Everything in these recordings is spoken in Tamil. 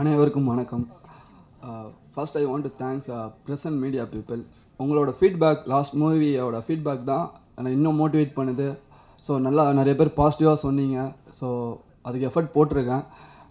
அனைவருக்கும் வணக்கம். First I want to thanks present media people உங்களோட ஃபீட்பேக் லாஸ்ட் மூவியோட ஃபீட்பேக் தான் என்னை இன்னும் மோட்டிவேட் பண்ணுது. ஸோ நல்லா நிறைய பேர் பாசிட்டிவாக சொன்னீங்க. ஸோ அதுக்கு எஃபர்ட் போட்டிருக்கேன்.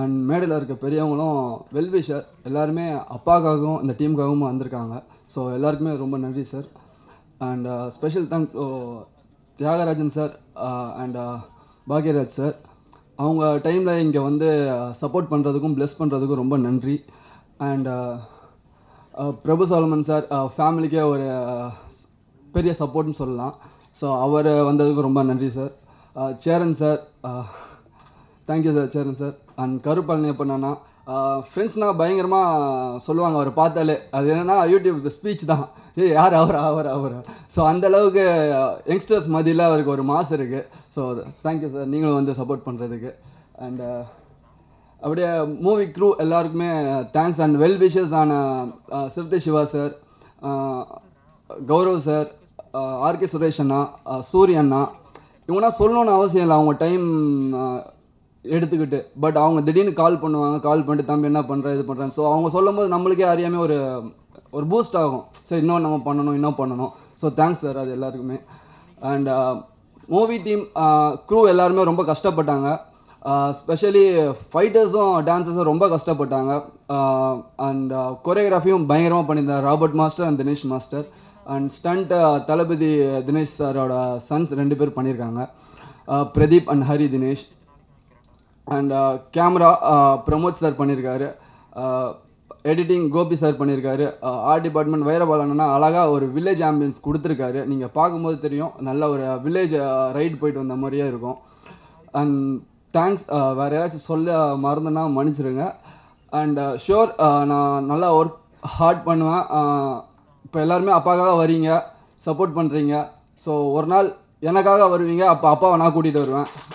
அண்ட் மேடையில் இருக்க பெரியவங்களும் வெல்விஷர் எல்லாருமே அப்பாக்காகவும் இந்த டீமுக்காகவும் வந்திருக்காங்க. ஸோ எல்லாருக்குமே ரொம்ப நன்றி sir and special thank Thiagarajan sir and uh, uh, Bhagyaraj sir அவங்க டைமில் இங்கே வந்து சப்போர்ட் பண்ணுறதுக்கும் ப்ளெஸ் பண்ணுறதுக்கும் ரொம்ப நன்றி. அண்ட் பிரபு சாலமன் சார் ஃபேமிலிக்கே ஒரு பெரிய சப்போர்ட்னு சொல்லலாம். ஸோ அவர் வந்ததுக்கு ரொம்ப நன்றி sir Cheran sir thank you sir Cheran sir and Karuppazhani எப்படின்னா ஃப்ரெண்ட்ஸ்னால் பயங்கரமாக சொல்லுவாங்க அவர் பார்த்தாலே. அது என்னென்னா யூடியூப் ஸ்பீச் தான். ஏ யார் அவர்? அவர் அவர். ஸோ அந்த அளவுக்கு யங்ஸ்டர்ஸ் மதியில் அவருக்கு ஒரு மாஸ் இருக்குது ஸோ தேங்க்யூ சார் நீங்களும் வந்து சப்போர்ட் பண்ணுறதுக்கு அண்டு அப்படியே மூவி க்ரூ எல்லாருக்குமே தேங்க்ஸ் அண்ட் வெல் விஷஸ் ஆன Siruthai Siva sir Gaurav sir RK Suresh அண்ணா சூரியண்ணா சூரிய அண்ணா. இவங்கன்னா சொல்லணும்னு அவசியம் இல்லை. அவங்க டைம் எடுத்துக்கிட்டு. பட் அவங்க திடீர்னு கால் பண்ணுவாங்க கால் பண்ணிட்டு தம்பி என்ன பண்ணுற இது பண்ணுறேன் ஸோ அவங்க சொல்லும்போது நம்மளுக்கே அறியாமல் ஒரு ஒரு பூஸ்ட் ஆகும். சரி இன்னும் நம்ம பண்ணணும் இன்னும் பண்ணணும். ஸோ தேங்க்ஸ் சார் அது எல்லாருக்குமே. அண்ட் மூவி டீம் க்ரூ எல்லாருமே ரொம்ப கஷ்டப்பட்டாங்க. ஸ்பெஷலி ஃபைட்டர்ஸும் டான்ஸர்ஸும் ரொம்ப கஷ்டப்பட்டாங்க. அண்ட் கொரியோகிராஃபியும் பயங்கரமாக பண்ணியிருந்தார். Robert master and Dinesh master and stunt Thalapathy Dinesh சாரோட சன்ஸ் ரெண்டு பேர் பண்ணியிருக்காங்க. Pradeep and Hari Dinesh and camera Pramod sir பண்ணியிருக்காரு எடிட்டிங் கோபி சார் பண்ணியிருக்காரு ஆர்ட் uh, டிபார்ட்மெண்ட் வைரபாலன்னா அழகாக ஒரு வில்லேஜ் ஆம்பியன்ஸ் கொடுத்துருக்காரு. நீங்கள் பார்க்கும்போது தெரியும் நல்ல ஒரு வில்லேஜ் ரைடு uh, போயிட்டு வந்த மாதிரியே இருக்கும். அண்ட் தேங்க்ஸ் வேறு யாராச்சும் சொல்ல மறந்துன்னா மன்னிச்சிருங்க. அண்ட் ஷோர் uh, நான் நல்லா ஒர்க் ஹார்ட் பண்ணுவேன். இப்போ எல்லாருமே அப்பாக்காக வரீங்க சப்போர்ட் பண்ணுறீங்க ஸோ ஒரு நாள் எனக்காக வருவீங்க அப்போ அப்பாவை நான் கூட்டிகிட்டு வருவேன்.